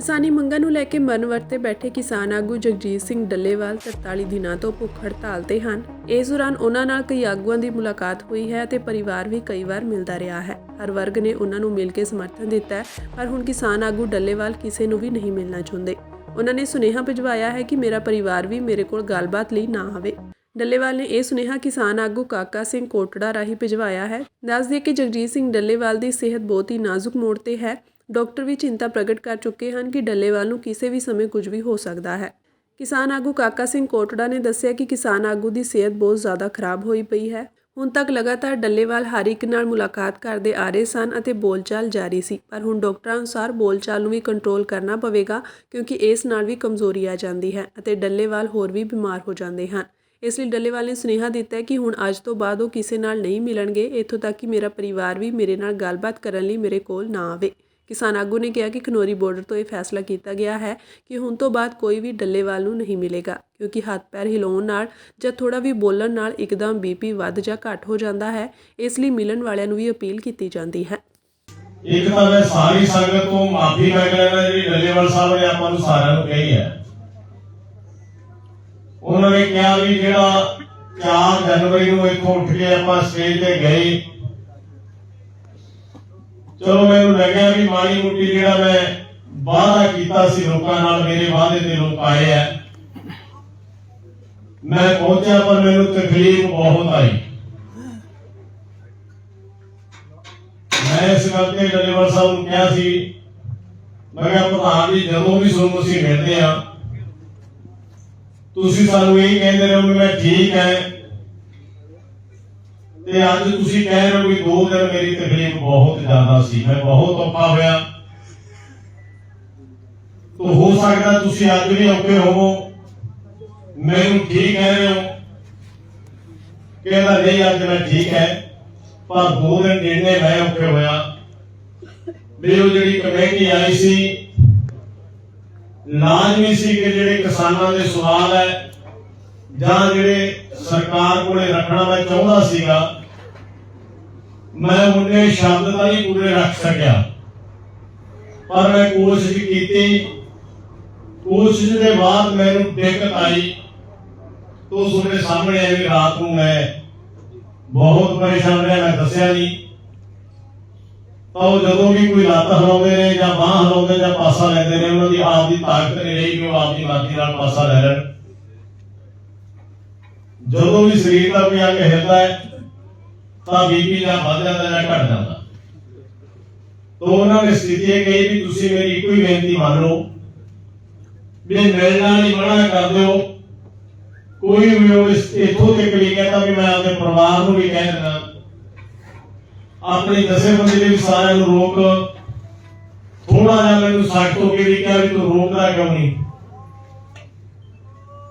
ਕਿਸਾਨੀ ਮੰਗਾਂ ਨੂੰ ਲੈ ਕੇ ਮਰਨ ਵਰਤੇ ਬੈਠੇ ਕਿਸਾਨ ਆਗੂ ਜਗਜੀਤ ਸਿੰਘ ਡੱਲੇਵਾਲ 43 ਦਿਨਾਂ ਤੋਂ ਭੁੱਖ ਹੜਤਾਲ ਤੇ ਹਨ। ਇਸ ਦੌਰਾਨ ਉਹਨਾਂ ਨਾਲ ਕਈ ਆਗੂਆਂ ਦੀ ਮੁਲਾਕਾਤ ਹੋਈ ਹੈ ਤੇ ਪਰਿਵਾਰ ਵੀ ਕਈ ਵਾਰ ਮਿਲਦਾ ਰਿਹਾ ਹੈ। ਹਰ ਵਰਗ ਨੇ ਉਹਨਾਂ ਨੂੰ ਮਿਲ ਕੇ ਸਮਰਥਨ ਦਿੱਤਾ ਪਰ ਹੁਣ ਕਿਸਾਨ ਆਗੂ ਡੱਲੇਵਾਲ ਕਿਸੇ ਨੂੰ ਵੀ ਨਹੀਂ ਮਿਲਣਾ ਚਾਹੁੰਦੇ। ਉਹਨਾਂ ਨੇ ਸੁਨੇਹਾ ਭਿਜਵਾਇਆ ਹੈ ਕਿ ਮੇਰਾ ਪਰਿਵਾਰ ਵੀ ਮੇਰੇ ਕੋਲ ਗੱਲਬਾਤ ਲਈ ਨਾ ਆਵੇ। ਡੱਲੇਵਾਲ ਨੇ ਇਹ ਸੁਨੇਹਾ ਕਿਸਾਨ ਆਗੂ ਕਾਕਾ ਸਿੰਘ ਕੋਟੜਾ ਰਾਹੀਂ ਭਿਜਵਾਇਆ ਹੈ। ਦੱਸ ਦਈਏ ਕਿ ਜਗਜੀਤ ਸਿੰਘ ਡੱਲੇਵਾਲ ਦੀ ਸਿਹਤ ਬਹੁਤ ਹੀ ਨਾਜ਼ੁਕ ਮੋੜ ਤੇ ਹੈ। ਡਾਕਟਰ ਵੀ ਚਿੰਤਾ ਪ੍ਰਗਟ ਕਰ ਚੁੱਕੇ ਹਨ ਕਿ ਡੱਲੇਵਾਲ ਨੂੰ ਕਿਸੇ ਵੀ ਸਮੇਂ ਕੁਝ ਵੀ ਹੋ ਸਕਦਾ ਹੈ। ਕਿਸਾਨ ਆਗੂ ਕਾਕਾ ਸਿੰਘ ਕੋਟੜਾ ਨੇ ਦੱਸਿਆ ਕਿ ਕਿਸਾਨ ਆਗੂ ਦੀ ਸਿਹਤ ਬਹੁਤ ਜ਼ਿਆਦਾ ਖਰਾਬ ਹੋਈ ਪਈ ਹੈ। ਹੁਣ ਤੱਕ ਲਗਾਤਾਰ ਡੱਲੇਵਾਲ ਹਰ ਇੱਕ ਨਾਲ ਮੁਲਾਕਾਤ ਕਰਦੇ ਆ ਰਹੇ ਸਨ ਅਤੇ ਬੋਲਚਾਲ ਜਾਰੀ ਸੀ, ਪਰ ਹੁਣ ਡਾਕਟਰਾਂ ਅਨੁਸਾਰ ਬੋਲਚਾਲ ਨੂੰ ਵੀ ਕੰਟਰੋਲ ਕਰਨਾ ਪਵੇਗਾ ਕਿਉਂਕਿ ਇਸ ਨਾਲ ਵੀ ਕਮਜ਼ੋਰੀ ਆ ਜਾਂਦੀ ਹੈ ਅਤੇ ਡੱਲੇਵਾਲ ਹੋਰ ਵੀ ਬਿਮਾਰ ਹੋ ਜਾਂਦੇ ਹਨ। ਇਸ ਲਈ ਡੱਲੇਵਾਲ ਨੇ ਸੁਨੇਹਾ ਦਿੱਤਾ ਹੈ ਕਿ ਹੁਣ ਅੱਜ ਤੋਂ ਬਾਅਦ ਉਹ ਕਿਸੇ ਨਾਲ ਨਹੀਂ ਮਿਲਣਗੇ। ਇੱਥੋਂ ਤੱਕ ਕਿ ਮੇਰਾ ਪਰਿਵਾਰ ਵੀ ਮੇਰੇ ਨਾਲ ਗੱਲਬਾਤ ਕਰਨ ਲਈ ਮੇਰੇ ਕੋਲ ਨਾ ਆਵੇ। ਕਿਸਾਨ ਆਗੂ ਨੇ ਕਿਹਾ ਕਿ ਖਨੋਰੀ ਬਾਰਡਰ ਤੋਂ ਇਹ ਫੈਸਲਾ ਕੀਤਾ ਗਿਆ ਹੈ ਕਿ ਹੁਣ ਤੋਂ ਬਾਅਦ ਕੋਈ ਵੀ ਡੱਲੇਵਾਲ ਨੂੰ ਨਹੀਂ ਮਿਲੇਗਾ, ਕਿਉਂਕਿ ਹੱਥ ਪੈਰ ਹਿਲਾਉਣ ਨਾਲ ਜਾਂ ਥੋੜਾ ਵੀ ਬੋਲਣ ਨਾਲ ਇੱਕਦਮ ਬੀਪੀ ਵੱਧ ਜਾਂ ਘਟ ਹੋ ਜਾਂਦਾ ਹੈ, ਇਸ ਲਈ ਮਿਲਣ ਵਾਲਿਆਂ ਨੂੰ ਵੀ ਅਪੀਲ ਕੀਤੀ ਜਾਂਦੀ ਹੈ। ਇੱਕ ਤਾਂ ਮੈਂ ਸਾਰੀ ਸੰਗਤ ਤੋਂ ਮਾਫੀ ਮੰਗ ਜਿਹੜੀ ਡੱਲੇਵਾਲ ਸਾਹਿਬ ਨੇ ਆਪਾਂ ਨੂੰ ਸਾਰਿਆਂ ਨੂੰ ਕਹੀ ਹੈ। ਉਹਨਾਂ ਨੇ ਕਿਹਾ ਵੀ ਜਿਹੜਾ 4 ਜਨਵਰੀ ਨੂੰ ਇੱਥੋਂ ਉੱਠ ਕੇ ਆਪਾਂ ਸਟੇਜ ਤੇ ਗਏ ਚਲੋ ਮੈਨੂੰ ਲੱਗਿਆ ਵੀ ਮਾੜੀ ਮੁੱਟੀ ਜਿਹੜਾ ਮੈਂ ਵਾਅਦਾ ਕੀਤਾ ਸੀ ਲੋਕਾਂ ਨਾਲ, ਮੇਰੇ ਵਾਅਦੇ ਤੇ ਲੋਕ ਆਏ ਆ। ਮੈਂ ਪਹੁੰਚਿਆ ਪਰ ਮੈਨੂੰ ਤਕਲੀਫ ਬਹੁਤ ਆਈ। ਮੈਂ ਇਸ ਗੱਲ ਤੇ ਡੱਲੇਵਾਲ ਸਾਹਿਬ ਨੂੰ ਕਿਹਾ ਸੀ, ਮੈਂ ਕਿਹਾ ਪ੍ਰਧਾਨ ਜੀ, ਜਦੋਂ ਵੀ ਤੁਹਾਨੂੰ ਅਸੀਂ ਮਿਲਦੇ ਆ ਤੁਸੀਂ ਸਾਨੂੰ ਇਹ ਕਹਿੰਦੇ ਰਹੋ ਵੀ ਮੈਂ ਠੀਕ ਹੈ। ਤੇ ਅੱਜ ਤੁਸੀਂ ਕਹਿ ਰਹੇ ਹੋ ਵੀ ਦੋ ਦਿਨ ਮੇਰੀ ਤਕਲੀਫ ਬਹੁਤ ਜ਼ਿਆਦਾ ਸੀ, ਮੈਂ ਬਹੁਤ ਔਖਾ ਹੋਇਆ। ਤੋ ਹੋ ਸਕਦਾ ਤੁਸੀਂ ਅੱਜ ਵੀ ਔਖੇ ਹੋਵੋ। ਮੈਨੂੰ ਠੀਕ ਕਹਿ ਰਹੇ ਹੋ ਕਹਿੰਦਾ ਨਹੀਂ ਅੱਜ ਮੈਂ ਠੀਕ ਹੈ, ਪਰ ਦੋ ਦਿਨ ਜਿੰਨੇ ਮੈਂ ਔਖੇ ਹੋਇਆ। ਵੀ ਉਹ ਜਿਹੜੀ ਕਮੇਟੀ ਆਈ ਸੀ, ਲਾਜ਼ਮੀ ਸੀ ਕਿ ਜਿਹੜੇ ਕਿਸਾਨਾਂ ਦੇ ਸਵਾਲ ਹੈ ਜਾਂ ਜਿਹੜੇ ਸਰਕਾਰ ਕੋਲੇ ਰੱਖਣਾ ਮੈਂ ਚਾਹੁੰਦਾ ਸੀਗਾ ਮੈਂ ਉਹਨੇ ਸ਼ਬਦ ਤਾਂ ਨਹੀਂ ਪੂਰੇ ਰੱਖ ਸਕਿਆ। ਪਰ ਮੈਂ ਕੋਸ਼ਿਸ਼ ਕੀਤੀ। ਕੋਸ਼ਿਸ਼ ਦੇ ਬਾਅਦ ਮੈਨੂੰ ਦਿੱਕਤ ਆਈ। ਤੋ ਤੁਹਾਡੇ ਸਾਹਮਣੇ ਆਏ ਰਾਤ ਨੂੰ ਮੈਂ ਬਹੁਤ ਪਰੇਸ਼ਾਨ ਰਿਹਾ, ਮੈਂ ਦੱਸਿਆ ਨਹੀਂ। ਤਾਂ ਉਹ ਜਦੋਂ ਵੀ ਕੋਈ ਲੱਤ ਹਿਲਾਉਂਦੇ ਨੇ ਜਾਂ ਬਾਹ ਹਿਲਾਉਂਦੇ ਜਾਂ ਪਾਸਾ ਲੈਂਦੇ ਨੇ, ਉਹਨਾਂ ਦੀ ਆਪ ਦੀ ਤਾਕਤ ਨਹੀਂ ਰਹੀ ਕਿ ਉਹ ਆਪ ਦੀ ਮਰਜ਼ੀ ਨਾਲ ਪਾਸਾ ਲੈ ਲੈਣ। ਜਦੋਂ ਵੀ ਸਰੀਰ ਦਾ ਕੋਈ ਅੰਗ ਹਿਲਦਾ ਹੈ ਤਾਂ ਬੀਪੀ ਜਾਂ ਵੱਧ ਜਾਂਦਾ ਜਾਂ ਘਟ ਜਾਂਦਾ। ਤੋਂ ਉਹਨਾਂ ਨੇ ਸਥਿਤੀ ਇਹ ਕਹੀ ਵੀ ਤੁਸੀਂ ਮੇਰੀ ਇੱਕੋ ਹੀ ਬੇਨਤੀ ਮੰਨ ਲਓ। ਵੀ ਮਿਲਣਾ ਨਹੀਂ, ਮਨਾ ਕਰ ਦਿਓ। ਕੋਈ ਵੀ ਉਹ ਇਸ ਤੱਕ ਵੀ ਕਹਿੰਦਾ ਵੀ ਮੈਂ ਆਪਣੇ ਪਰਿਵਾਰ ਨੂੰ ਵੀ ਕਹਿ ਦਿੰਦਾ। ਆਪਣੀ ਦਸੇਬੰਦੀ ਦੇ ਵੀ ਸਾਰਿਆਂ ਨੂੰ ਰੋਕ। ਥੋੜਾ ਜਿਹਾ ਮੈਨੂੰ ਸੱਟ ਹੋ ਕੇ ਵੀ ਕਿਹਾ ਵੀ ਤੂੰ ਰੋਕਦਾ ਕਿਉਂ ਨਹੀਂ?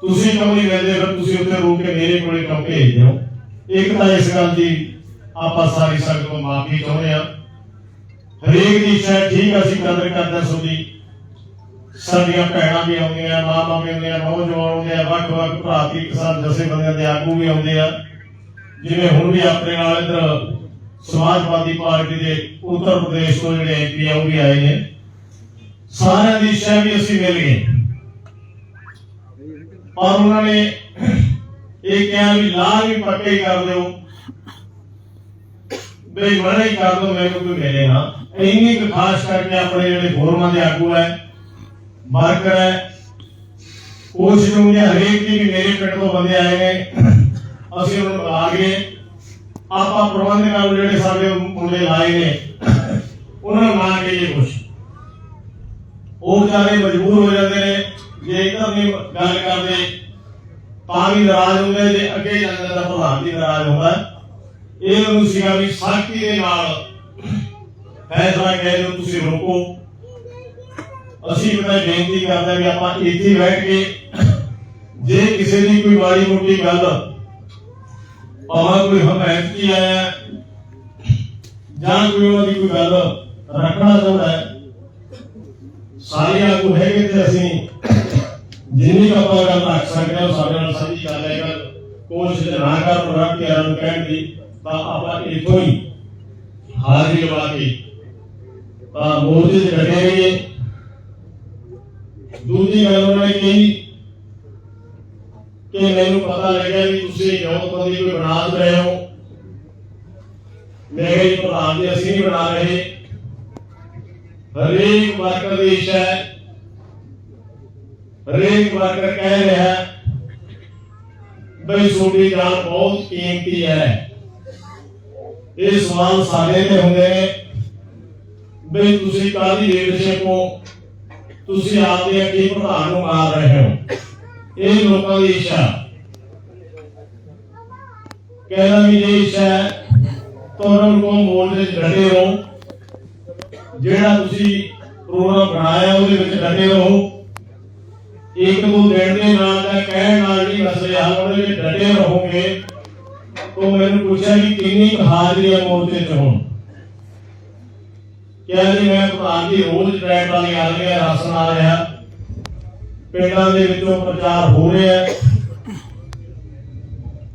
ਤੁਸੀਂ ਕਿਉਂ ਨਹੀਂ ਰਹਿੰਦੇ ਫਿਰ ਤੁਸੀਂ ਉੱਥੇ ਰੋਕ ਕੇ ਮੇਰੇ ਕੋਲੇ ਕਿਉਂ ਭੇਜਦੇ ਹੋ? ਇੱਕ ਤਾਂ ਇਸ ਗੱਲ ਦੀ ਆਪਾਂ ਸਾਰੀ ਸੰਗਤ ਤੋਂ ਮਾਫੀ ਚਾਹੁੰਦੇ ਆ ਹਰੇਕ ਦੀ ਇੱਛਾ ਠੀਕ ਅਸੀਂ ਕਦਰ ਕਰਦੇ ਹਾਂ ਸਾਡੀਆਂ ਭੈਣਾਂ ਵੀ ਆਉਂਦੀਆਂ ਮਾਂ ਵੀ ਆਉਂਦੀਆਂ, ਨੌਜਵਾਨ ਆਉਂਦੇ ਆ ਵੱਖ ਵੱਖ ਭਰਾਤੀ ਕਿਸਾਨ ਜਥੇਬੰਦੀਆਂ ਦੇ ਆਗੂ ਵੀ ਆਉਂਦੇ ਆ। ਜਿਵੇਂ ਹੁਣ ਵੀ ਆਪਣੇ ਨਾਲ ਇੱਧਰ ਸਮਾਜਵਾਦੀ ਪਾਰਟੀ ਦੇ ਉੱਤਰ ਪ੍ਰਦੇਸ਼ ਤੋਂ ਜਿਹੜੇ ਐਮਪੀ ਆ, ਉਹ ਵੀ ਆਏ ਨੇ। ਸਾਰਿਆਂ ਦੀ ਇੱਛਾ ਵੀ ਅਸੀਂ ਮਿਲ ਗਏ। ਪਰ ਉਹਨਾਂ ਨੇ ਇਹ ਕਿਹਾ ਵੀ ਲਾ ਵੀ ਪੱਕੇ ਕਰ ਦਿਓ। ਬਈ ਹੀ ਕਰ ਦਿਓ ਮੈਨੂੰ ਕੋਈ ਮਿਲੇ ਨਾ। ਇੰਨੀ ਕੁ ਖਾਸ ਕਰਕੇ ਆਪਣੇ ਜਿਹੜੇ ਫੋਰਮਾਂ ਦੇ ਆਗੂ ਹੈ ਵਰਕਰ ਹੈ ਕੋਸ਼ਿਸ਼ ਨੂੰ ਜੇ ਹਰੇਕ ਦੀ ਵੀ ਮੇਰੇ ਪਿੰਡ ਤੋਂ ਬੰਦੇ ਆਏ ਨੇ, ਅਸੀਂ ਉਹਨਾਂ ਨੂੰ ਬੁਲਾ ਕੇ ਆਪਾਂ ਪ੍ਰਬੰਧਕਾਂ ਨੂੰ ਜਿਹੜੇ ਸਾਡੇ ਮੁੰਡੇ ਲਾਏ ਨੇ, ਉਹਨਾਂ ਨੂੰ ਨਾ ਕਹੀਏ ਕੁਛ। ਉਹ ਵਿਚਾਰੇ ਮਜਬੂਰ ਹੋ ਜਾਂਦੇ ਨੇ, ਜੇ ਇੱਕਦਮ ਨਹੀਂ ਗੱਲ ਕਰਦੇ, ਤਾਂ ਵੀ ਨਾਰਾਜ਼ ਹੁੰਦੇ, ਜੇ ਅੱਗੇ ਜਾਂਦਾ ਤਾਂ ਪ੍ਰਧਾਨ ਵੀ ਨਾਰਾਜ਼ ਹੁੰਦਾ। ਇਹ ਨੂੰ ਸੀਗਾ ਵੀ ਸਖਤੀ ਦੇ ਨਾਲ ਫੈਸਲਾ ਕਹਿ ਦਿਓ ਤੁਸੀਂ ਰੋਕੋ। ਅਸੀਂ ਬੜਾ ਬੇਨਤੀ ਕਰਦੇ ਹਾਂ ਵੀ ਆਪਾਂ ਇੱਥੇ ਬੈਠ ਕੇ ਜੇ ਕਿਸੇ ਦੀ ਕੋਈ ਮਾੜੀ ਮੋਟੀ ਗੱਲ, ਭਾਵੇਂ ਕੋਈ ਹਮਾਇਤ ਕੀ ਆਇਆ ਜਾਂ ਕੋਈ ਉਹਨਾਂ ਦੀ ਕੋਈ ਗੱਲ ਰੱਖਣਾ ਚਾਹੁੰਦਾ ਹੈ ਸਾਰੇ ਆਗੂ ਹੈਗੇ ਤੇ ਅਸੀਂ ਜਿੰਨੀ ਕੁ ਆਪਾਂ ਗੱਲ ਰੱਖ ਸਕਦੇ ਹਾਂ, ਉਹ ਸਾਡੇ ਨਾਲ ਸਾਂਝੀ ਕਰ ਲਿਆ ਕਰ, ਕੋਸ਼ਿਸ਼ ਨਾ ਕਰ ਪ੍ਰੋਗਰਾਮ ਕੇ ਆਰਨ ਕਹਿਣ ਦੀ। ਤਾਂ ਆਪਾਂ ਇੱਥੋਂ ਹੀ ਹਾਜ਼ਰੀ ਲਵਾ ਕੇ, ਤਾਂ ਮੋਰਚੇ 'ਚ ਡਟੇ ਰਹੀਏ ਗੱਲ ਉਹਨਾਂ ਨੇ ਕਹੀ ਕਿ ਮੈਨੂੰ ਪਤਾ ਲੱਗਿਆ ਵੀ ਤੁਸੀਂ ਯੋਗਪਤੀ ਕੋਈ ਬਣਾ ਰਹੇ ਹੋ। ਮੈਂ ਕਿਹਾ ਪ੍ਰਧਾਨ ਜੀ, ਅਸੀਂ ਨਹੀਂ ਬਣਾ ਰਹੇ। ਹਰੇਕ ਵਰਕਰ ਦੀ ਇੱਛਾ ਹੈ। ਹਰੇਕ ਵਰਕਰ ਕਹਿ ਰਿਹਾ ਬਈ ਤੁਹਾਡੀ ਜਾਨ ਬਹੁਤ ਕੀਮਤੀ ਹੈ। ਇਹ ਸਵਾਲ ਸਾਡੇ ਤੇ ਹੁੰਦੇ ਨੇ। ਬਈ ਤੁਸੀਂ ਕਾਹਦੀ ਲੀਡਰਸ਼ਿਪ ਹੋ? ਤੁਸੀਂ ਆਪਦੇ ਅੱਗੇ ਪ੍ਰਧਾਨ ਨੂੰ ਮਾਰ ਰਹੇ ਹੋ। ਇਹ ਲੋਕਾਂ ਦੀ ਇੱਛਾ। ਕਹਿੰਦਾ ਵੀ ਇਹ ਇੱਛਾ ਹੈ ਤੁਹਾਨੂੰ ਕੋ ਮੋਲ ਦੇ ਡਟੇ ਰਹੋ। ਜਿਹੜਾ ਤੁਸੀਂ ਪ੍ਰੋਗਰਾਮ ਬਣਾਇਆ ਉਹਦੇ ਵਿੱਚ ਡਟੇ ਰਹੋ। ਇੱਕ ਦੋ ਦਿਨ ਦੇ ਨਾਲ ਦਾ ਕਹਿਣ ਨਾਲ ਨਹੀਂ ਮਸਲੇ ਹੱਲ ਹੋਣਗੇ ਡਟੇ ਰਹੋਗੇ। ਤਾਂ ਮੈਨੂੰ ਪੁੱਛਿਆ ਕਿ ਕਿੰਨੀ ਕੁ ਹਾਜ਼ਰੀ ਹੈ ਮੋਰਚੇ 'ਚ ਹੁਣ ਕਿਹਾ ਜੀ, ਮੈਂ ਪ੍ਰਧਾਨ ਜੀ ਰੋਜ਼ ਟਰੈਕ ਵਾਲੀ ਆ ਰਹੀ ਹੈ ਰਾਸ਼ਨ ਆ ਰਿਹਾ। ਪਿੰਡਾਂ ਦੇ ਵਿੱਚੋਂ ਪ੍ਰਚਾਰ ਹੋ ਰਿਹਾ ਹੈ।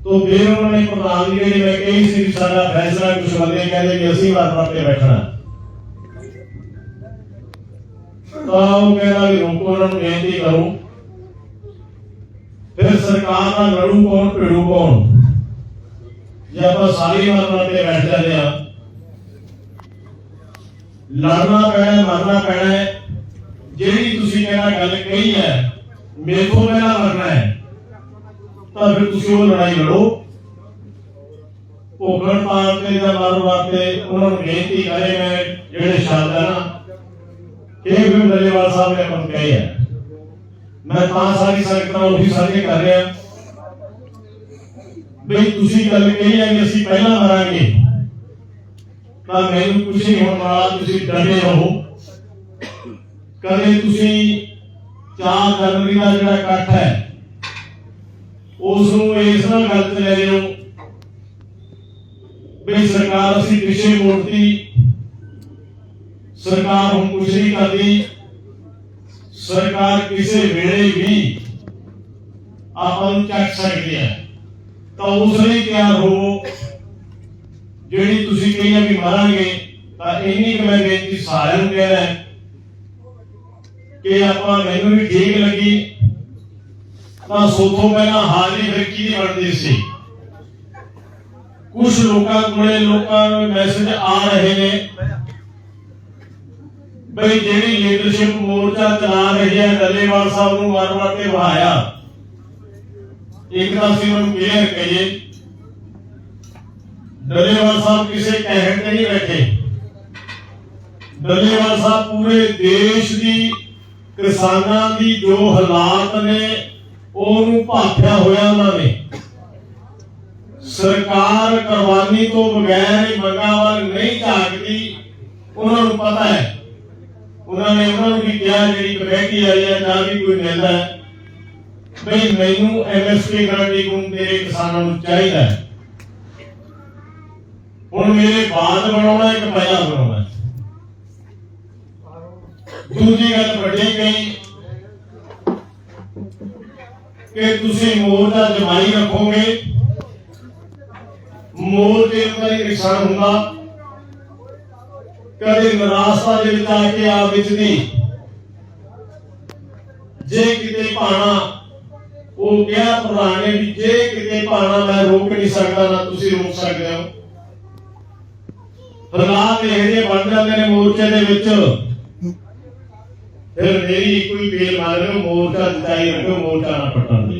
ਤੋਂ ਫਿਰ ਉਹਨਾਂ ਨੇ ਪ੍ਰਧਾਨ ਜੀ ਜਿਹੜੀ ਮੈਂ ਕਹੀ ਸੀ ਸਾਡਾ ਫੈਸਲਾ ਕੁਝ ਬੰਦੇ ਕਹਿੰਦੇ ਕਿ ਅਸੀਂ ਵਾਰ ਤੇ ਬੈਠਣਾ। ਤਾਂ ਉਹ ਕਹਿੰਦਾ ਵੀ ਰੋਕੋ, ਉਹਨਾਂ ਨੂੰ ਬੇਨਤੀ ਕਰੋ। ਫਿਰ ਸਰਕਾਰ ਨਾਲ ਲੜੂ ਕੌਣ, ਭਿੜੂ ਕੌਣ? ਜੇ ਆਪਾਂ ਸਾਰੀ ਵਾਰ ਤੇ ਬੈਠ ਜਾਂਦੇ ਆ, ਲੜਨਾ ਪੈਣਾ ਮਰਨਾ ਪੈਣਾ ਜਿਹੜੀ ਤੁਸੀਂ ਕਹਿੰਦਾ ਗੱਲ ਕਹੀ ਹੈ, ਮੇਰੇ ਤੋਂ ਪਹਿਲਾਂ ਮਰਨਾ ਹੈ, ਤਾਂ ਫਿਰ ਤੁਸੀਂ ਉਹ ਲੜਾਈ ਲੜੋ। ਭੋਗਣ ਪਾਣ ਤੇ ਜਾਂ ਮਾਰਨ ਵਾਸਤੇ ਉਹਨਾਂ ਨੂੰ ਬੇਨਤੀ ਕਰੇ ਮੈਂ, ਜਿਹੜੇ ਸ਼ਬਦ ਨਾ, ਇਹ ਵੀ ਡੱਲੇਵਾਲ ਸਾਹਿਬ ਨੇ ਆਪਾਂ ਨੂੰ ਕਹੇ ਹੈ ਮੈਂ ਤਾਂ ਸਾਰੀ ਸੰਗਤਾਂ ਨੂੰ ਉਹੀ ਸਾਂਝੇ ਕਰ ਰਿਹਾ। ਬਈ ਤੁਸੀਂ ਗੱਲ ਕਹੀ ਹੈ ਕਿ ਅਸੀਂ ਪਹਿਲਾਂ ਮਰਾਂਗੇ। ਤਾਂ ਮੈਨੂੰ ਕੁਝ ਨਹੀਂ ਹੋਣ ਵਾਲਾ ਤੁਸੀਂ ਡਟੇ ਰਹੋ। ਕਦੇ ਤੁਸੀਂ 4 ਜਨਵਰੀ ਦਾ ਜਿਹੜਾ ਇਕੱਠ ਹੈ ਉਸ ਨੂੰ ਇਸ ਨਾਲ ਗਲਤ ਲੈ ਰਹੇ ਹੋ ਵੀ ਸਰਕਾਰ ਅਸੀਂ ਪਿੱਛੇ ਮੋੜਤੀ। ਸਰਕਾਰ ਹੁਣ ਕੁਝ ਨਹੀਂ ਕਰਦੀ। ਸਰਕਾਰ ਕਿਸੇ ਵੇਲੇ ਵੀ ਆਪਾਂ ਨੂੰ ਚੱਕ ਸਕਦੀ ਹੈ। ਤਾਂ ਉਸ ਲਈ ਤਿਆਰ ਹੋਵੋ ਜਿਹੜੀ ਤੁਸੀਂ ਕਹੀਆਂ ਵੀ ਮਾਰਾਂਗੇ, ਤਾਂ ਇੰਨੀ ਕੁ ਮੈਂ ਬੇਨਤੀ ਸਾਰਿਆਂ ਨੂੰ ਕਹਿ ਰਿਹਾ। ਕਿ ਆਪਾਂ ਮੈਨੂੰ ਵੀ ਠੀਕ ਲੱਗੀ। ਤਾਂ ਸੋਥੋਂ ਪਹਿਲਾਂ ਹਾਜ਼ਰੀ ਫਿਰ ਕਿਹਦੀ ਬਣਦੀ ਸੀ? ਕੁਝ ਲੋਕਾਂ ਕੋਲੇ ਲੋਕਾਂ ਨੂੰ ਮੈਸੇਜ ਆ ਰਹੇ ਨੇ ਬਈ ਜਿਹੜੀ ਲੀਡਰਸ਼ਿਪ ਮੋਰਚਾ ਚਲਾ ਰਹੀ ਹੈ ਡੱਲੇਵਾਲ ਸਾਹਿਬ ਨੂੰ ਵਾਰ-ਵਾਰ ਤੇ ਵਹਾਇਆ। ਇੱਕ ਤਾਂ ਅਸੀਂ ਉਹਨੂੰ ਕਲੀਅਰ ਕਹੀਏ ਡੱਲੇਵਾਲ ਸਾਹਿਬ ਕਿਸੇ ਕਹਿਣ ਤੇ ਨਹੀਂ ਬੈਠੇ। ਡੱਲੇਵਾਲ ਸਾਹਿਬ ਪੂਰੇ ਦੇਸ਼ ਕਿਸਾਨਾਂ ਦੀ ਜੋ ਹਾਲਾਤ ਨੇ, ਉਹਨੂੰ ਭਾਖਿਆ ਹੋਇਆ ਉਹਨਾਂ ਨੇ। ਸਰਕਾਰ ਕੁਰਬਾਨੀ ਤੋਂ ਬਗੈਰ ਹੀ ਮੰਗਾਂ ਵੱਲ ਨਹੀਂ ਝਾਕਦੀ, ਉਹਨਾਂ ਨੂੰ ਪਤਾ ਹੈ। ਉਹਨਾਂ ਨੇ ਉਹਨਾਂ ਨੂੰ ਵੀ ਕਿਹਾ ਜਿਹੜੀ ਕਮੇਟੀ ਆਈ ਹੈ ਜਾਂ ਵੀ ਕੋਈ ਮਿਲਦਾ ਹੈ। ਬਈ ਮੈਨੂੰ ਐਮਐਸਪੀ ਗਾਰੰਟੀ ਗੁਣ ਮੇਰੇ ਕਿਸਾਨਾਂ ਨੂੰ ਚਾਹੀਦਾ ਹੈ। ਹੁਣ ਮੇਰੇ ਬਾਅਦ ਬਣਾਉਣਾ ਇੱਕ ਪਹਿਲਾਂ ਬਣਾਉਣਾ ਦੂਜੀ ਗੱਲ ਵੱਡੀ ਗਈ ਕਿ ਤੁਸੀਂ ਮੋਰਚਾ ਜਮਾਈ ਰੱਖੋਗੇ। ਮੋਰਚੇ ਦਾ ਹੀ ਹੁੰਦਾ। ਕਦੇ ਨਿਰਾਸ਼ਾ ਦੇ ਵਿੱਚ ਆ ਕੇ ਆ ਵਿੱਚ ਦੀ ਜੇ ਕਿਤੇ ਭਾਣਾ ਉਹ ਕਿਹਾ ਪ੍ਰਧਾਨ ਨੇ ਵੀ ਜੇ ਕਿਤੇ ਭਾਣਾ ਮੈਂ ਰੋਕ ਨਹੀਂ ਸਕਦਾ ਨਾ ਤੁਸੀਂ ਰੋਕ ਸਕਦੇ ਹੋ ਹਾਲਾਤ ਇਹੋ ਜਿਹੇ ਬਣ ਜਾਂਦੇ ਨੇ ਮੋਰਚੇ ਦੇ ਵਿੱਚ ਫਿਰ ਮੇਰੀ ਇੱਕੋ ਹੀ ਬੇਲ ਮੰਨ ਰਹੇ ਹੋ ਮੋਰਚਾ ਜਿਤਾਈ ਰੱਖੋ ਮੋਰਚਾ ਨਾ ਪਟਣ ਦੀ